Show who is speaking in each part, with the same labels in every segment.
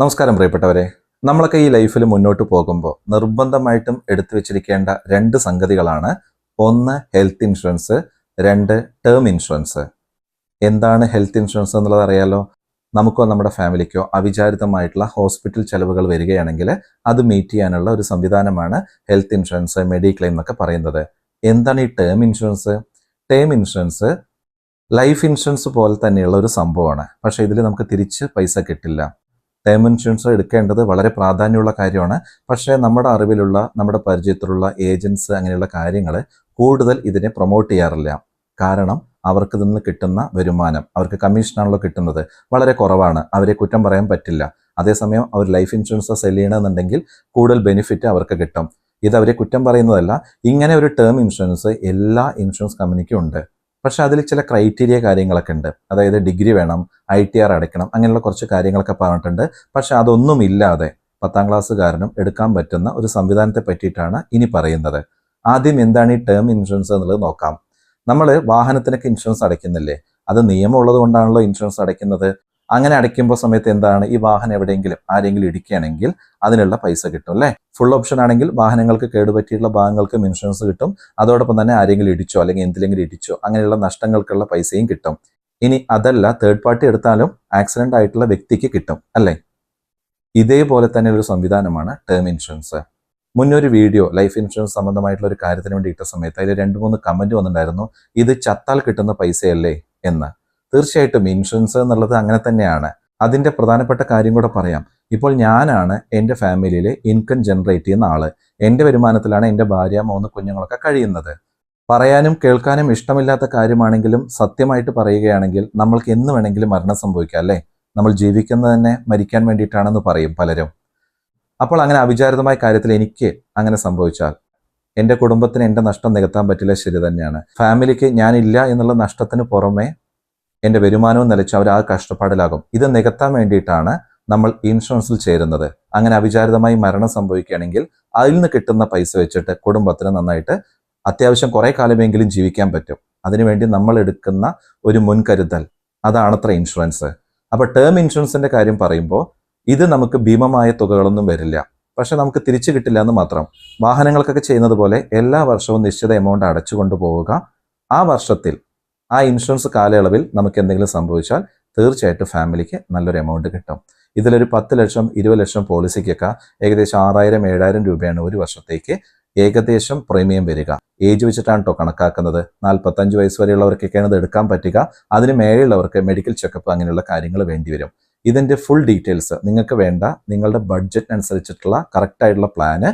Speaker 1: നമസ്കാരം പ്രിയപ്പെട്ടവരെ. നമ്മളൊക്കെ ഈ ലൈഫിൽ മുന്നോട്ട് പോകുമ്പോൾ നിർബന്ധമായിട്ടും എടുത്തു വെച്ചിരിക്കേണ്ട രണ്ട് സംഗതികളാണ്. ഒന്ന് ഹെൽത്ത് ഇൻഷുറൻസ് രണ്ട് ടേം ഇൻഷുറൻസ്. എന്താണ് ഹെൽത്ത് ഇൻഷുറൻസ് എന്നുള്ളത് അറിയാലോ? നമുക്കോ നമ്മുടെ ഫാമിലിക്കോ അവിചാരിതമായിട്ടുള്ള ഹോസ്പിറ്റൽ ചെലവുകൾ വരികയാണെങ്കിൽ അത് മീറ്റ് ചെയ്യാനുള്ള ഒരു സംവിധാനമാണ് ഹെൽത്ത് ഇൻഷുറൻസ് മെഡിക്ലെയിം എന്നൊക്കെ പറയുന്നത്. എന്താണ് ഈ term insurance? Term insurance life insurance പോലെ തന്നെയുള്ള ഒരു സംഭവമാണ്. പക്ഷേ ഇതിൽ നമുക്ക് തിരിച്ച് പൈസ കിട്ടില്ല. ടേം ഇൻഷുറൻസ് എടുക്കേണ്ടത് വളരെ പ്രാധാന്യമുള്ള കാര്യമാണ്. പക്ഷേ നമ്മുടെ അറിവിലുള്ള നമ്മുടെ പരിചയത്തിലുള്ള ഏജൻസ് അങ്ങനെയുള്ള കാര്യങ്ങൾ കൂടുതൽ ഇതിനെ പ്രൊമോട്ട് ചെയ്യാറില്ല. കാരണം അവർക്ക് നിന്ന് കിട്ടുന്ന വരുമാനം അവർക്ക് കമ്മീഷനാണല്ലോ കിട്ടുന്നത് വളരെ കുറവാണ്. അവരെ കുറ്റം പറയാൻ പറ്റില്ല. അതേസമയം അവർ ലൈഫ് ഇൻഷുറൻസ് സെൽ ചെയ്യണമെന്നുണ്ടെങ്കിൽ കൂടുതൽ ബെനിഫിറ്റ് അവർക്ക് കിട്ടും. ഇത് അവരെ കുറ്റം പറയുന്നതല്ല. ഇങ്ങനെ ഒരു ടേം ഇൻഷുറൻസ് എല്ലാ ഇൻഷുറൻസ് കമ്പനിക്കും ഉണ്ട്. പക്ഷെ അതിൽ ചില ക്രൈറ്റീരിയ കാര്യങ്ങളൊക്കെ ഉണ്ട്. അതായത് ഡിഗ്രി വേണം ഐ ടി ആർ അടയ്ക്കണം അങ്ങനെയുള്ള കുറച്ച് കാര്യങ്ങളൊക്കെ പറഞ്ഞിട്ടുണ്ട്. പക്ഷെ അതൊന്നും ഇല്ലാതെ പത്താം ക്ലാസ്സുകാരനും എടുക്കാൻ പറ്റുന്ന ഒരു സംവിധാനത്തെ പറ്റിയിട്ടാണ് ഇനി പറയുന്നത്. ആദ്യം എന്താണ് ഈ ടേം ഇൻഷുറൻസ് എന്നുള്ളത് നോക്കാം. നമ്മൾ വാഹനത്തിനൊക്കെ ഇൻഷുറൻസ് അടയ്ക്കുന്നില്ലേ? അത് നിയമം ഉള്ളത് കൊണ്ടാണല്ലോ ഇൻഷുറൻസ് അടയ്ക്കുന്നത്. അങ്ങനെ അടയ്ക്കുമ്പോൾ സമയത്ത് എന്താണ്? ഈ വാഹനം എവിടെയെങ്കിലും ആരെങ്കിലും ഇടിക്കുകയാണെങ്കിൽ അതിനുള്ള പൈസ കിട്ടും അല്ലേ? ഫുൾ ഓപ്ഷൻ ആണെങ്കിൽ വാഹനങ്ങൾക്ക് കേടുപറ്റിയിട്ടുള്ള ഭാഗങ്ങൾക്കും ഇൻഷുറൻസ് കിട്ടും. അതോടൊപ്പം തന്നെ ആരെങ്കിലും ഇടിച്ചോ അല്ലെങ്കിൽ എന്തിലെങ്കിലും ഇടിച്ചോ അങ്ങനെയുള്ള നഷ്ടങ്ങൾക്കുള്ള പൈസയും കിട്ടും. ഇനി അതല്ല തേർഡ് പാർട്ടി എടുത്താലും ആക്സിഡന്റ് ആയിട്ടുള്ള വ്യക്തിക്ക് കിട്ടും അല്ലേ? ഇതേപോലെ തന്നെ ഒരു സംവിധാനമാണ് ടേം ഇൻഷുറൻസ് മുന്നൊരു വീഡിയോ ലൈഫ് ഇൻഷുറൻസ് സംബന്ധമായിട്ടുള്ള ഒരു കാര്യത്തിന് വേണ്ടി ഇട്ട സമയത്ത് അതിൽ രണ്ട് മൂന്ന് കമന്റ് വന്നിട്ടുണ്ടായിരുന്നു. ഇത് ചത്താൽ കിട്ടുന്ന പൈസയല്ലേ എന്ന്. തീർച്ചയായിട്ടും ഇൻഷുറൻസ് എന്നുള്ളത് അങ്ങനെ തന്നെയാണ്. അതിന്റെ പ്രധാനപ്പെട്ട കാര്യം കൂടെ പറയാം. ഇപ്പോൾ ഞാനാണ് എന്റെ ഫാമിലിയിൽ ഇൻകം ജനറേറ്റ് ചെയ്യുന്ന ആൾ. എന്റെ വരുമാനത്തിലാണ് എന്റെ ഭാര്യ മൂന്ന് കുഞ്ഞുങ്ങളൊക്കെ കഴിയുന്നത്. പറയാനും കേൾക്കാനും ഇഷ്ടമില്ലാത്ത കാര്യമാണെങ്കിലും സത്യമായിട്ട് പറയുകയാണെങ്കിൽ നമ്മൾക്ക് എന്ന് വേണമെങ്കിലും മരണം സംഭവിക്കാം അല്ലേ? നമ്മൾ ജീവിക്കുന്നത് തന്നെ മരിക്കാൻ വേണ്ടിയിട്ടാണെന്ന് പറയും പലരും. അപ്പോൾ അങ്ങനെ അവിചാരിതമായ കാര്യത്തിൽ എനിക്ക് അങ്ങനെ സംഭവിച്ചാൽ എന്റെ കുടുംബത്തിന് എന്റെ നഷ്ടം നികത്താൻ പറ്റില്ല ശരി തന്നെയാണ്. ഫാമിലിക്ക് ഞാനില്ല എന്നുള്ള നഷ്ടത്തിന് പുറമെ എന്റെ വരുമാനവും നിലച്ച് അവർ ആ കഷ്ടപ്പാടിലാകും. ഇത് നികത്താൻ വേണ്ടിയിട്ടാണ് നമ്മൾ ഇൻഷുറൻസിൽ ചേരുന്നത്. അങ്ങനെ അവിചാരിതമായി മരണം സംഭവിക്കുകയാണെങ്കിൽ അതിൽ നിന്ന് കിട്ടുന്ന പൈസ വെച്ചിട്ട് കുടുംബത്തിന് നന്നായിട്ട് അത്യാവശ്യം കുറേ കാലമെങ്കിലും ജീവിക്കാൻ പറ്റും. അതിനുവേണ്ടി നമ്മൾ എടുക്കുന്ന ഒരു മുൻകരുതൽ. അതാണത്ര ഇൻഷുറൻസ്. അപ്പോൾ ടേം ഇൻഷുറൻസിന്റെ കാര്യം പറയുമ്പോൾ ഇത് നമുക്ക് ഭീമമായ തുകകളൊന്നും വരില്ല. പക്ഷെ നമുക്ക് തിരിച്ചു കിട്ടില്ല എന്ന് മാത്രം. വാഹനങ്ങൾക്കൊക്കെ ചെയ്യുന്നത് പോലെ എല്ലാ വർഷവും നിശ്ചിത എമൗണ്ട് അടച്ചു കൊണ്ടുപോവുക. ആ വർഷത്തിൽ ആ ഇൻഷുറൻസ് കാലയളവിൽ നമുക്ക് എന്തെങ്കിലും സംഭവിച്ചാൽ തീർച്ചയായിട്ടും ഫാമിലിക്ക് നല്ലൊരു എമൗണ്ട് കിട്ടും. ഇതിലൊരു പത്ത് ലക്ഷം ഇരുപത് ലക്ഷം പോളിസിക്കൊക്കെ ഏകദേശം ആറായിരം ഏഴായിരം രൂപയാണ് ഒരു വർഷത്തേക്ക് ഏകദേശം പ്രീമിയം വരിക. ഏജ് വെച്ചിട്ടാണ് കേട്ടോ കണക്കാക്കുന്നത്. നാൽപ്പത്തഞ്ച് വയസ്സ് വരെയുള്ളവർക്കൊക്കെയാണ് ഇത് എടുക്കാൻ പറ്റുക. അതിന് മേലെയുള്ളവർക്ക് മെഡിക്കൽ ചെക്കപ്പ് അങ്ങനെയുള്ള കാര്യങ്ങൾ വേണ്ടിവരും ഇതിന്റെ ഫുൾ ഡീറ്റെയിൽസ് നിങ്ങൾക്ക് വേണ്ട. നിങ്ങളുടെ ബഡ്ജറ്റ് അനുസരിച്ചിട്ടുള്ള കറക്റ്റ് ആയിട്ടുള്ള പ്ലാന്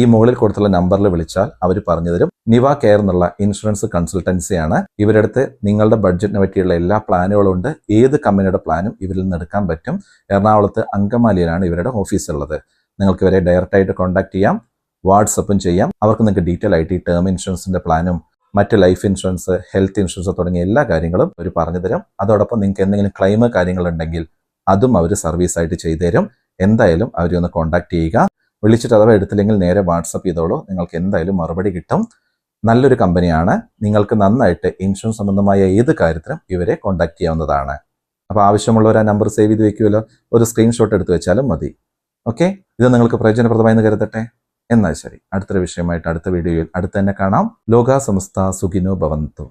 Speaker 1: ഈ മുകളിൽ കൊടുത്തുള്ള നമ്പറിൽ വിളിച്ചാൽ അവർ പറഞ്ഞു തരും. നിവ കെയർ എന്നുള്ള ഇൻഷുറൻസ് കൺസൾട്ടൻസിയാണ് ഇവരടുത്ത് നിങ്ങളുടെ ബഡ്ജറ്റിനെ പറ്റിയുള്ള എല്ലാ പ്ലാനുകളും ഉണ്ട്. ഏത് കമ്പനിയുടെ പ്ലാനും ഇവരിൽ നിന്ന് എടുക്കാൻ പറ്റും. എറണാകുളത്ത് അങ്കമാലിയിലാണ് ഇവരുടെ ഓഫീസ് ഉള്ളത്. നിങ്ങൾക്ക് ഇവരെ ഡയറക്റ്റ് ആയിട്ട് കോൺടാക്ട് ചെയ്യാം. വാട്സപ്പും ചെയ്യാം. അവർക്ക് നിങ്ങൾക്ക് ഡീറ്റെയിൽ ആയിട്ട് ഈ ടേം ഇൻഷുറൻസിന്റെ പ്ലാനും മറ്റ് ലൈഫ് ഇൻഷുറൻസ് ഹെൽത്ത് ഇൻഷുറൻസ് തുടങ്ങിയ എല്ലാ കാര്യങ്ങളും അവർ പറഞ്ഞു തരും. അതോടൊപ്പം നിങ്ങൾക്ക് എന്തെങ്കിലും ക്ലെയിം കാര്യങ്ങളുണ്ടെങ്കിൽ അതും അവർ സർവീസ് ആയിട്ട് ചെയ്തു തരും. എന്തായാലും അവരെ ഒന്ന് കോൺടാക്ട് ചെയ്യുക. വിളിച്ചിട്ട് അഥവാ എടുത്തില്ലെങ്കിൽ നേരെ വാട്സപ്പ് ചെയ്തോളൂ. നിങ്ങൾക്ക് എന്തായാലും മറുപടി കിട്ടും. നല്ലൊരു കമ്പനിയാണ്. നിങ്ങൾക്ക് നന്നായിട്ട് ഇൻഷുറൻസ് സംബന്ധമായ ഏത് കാര്യത്തിനും ഇവരെ കോൺടാക്ട് ചെയ്യാവുന്നതാണ്. അപ്പോൾ ആവശ്യമുള്ളവർ ആ നമ്പർ സേവ് ചെയ്ത് വെക്കുമല്ലോ. ഒരു സ്ക്രീൻഷോട്ട് എടുത്ത് വെച്ചാലും മതി. ഓക്കെ ഇത് നിങ്ങൾക്ക് പ്രയോജനപ്രദമായെന്ന് കരുതട്ടെ? എന്നാൽ ശരി. അടുത്തൊരു വിഷയമായിട്ട് അടുത്ത വീഡിയോയിൽ അടുത്ത് തന്നെ കാണാം. ലോക സമസ്ത സുഖിനോ ഭവന്തു.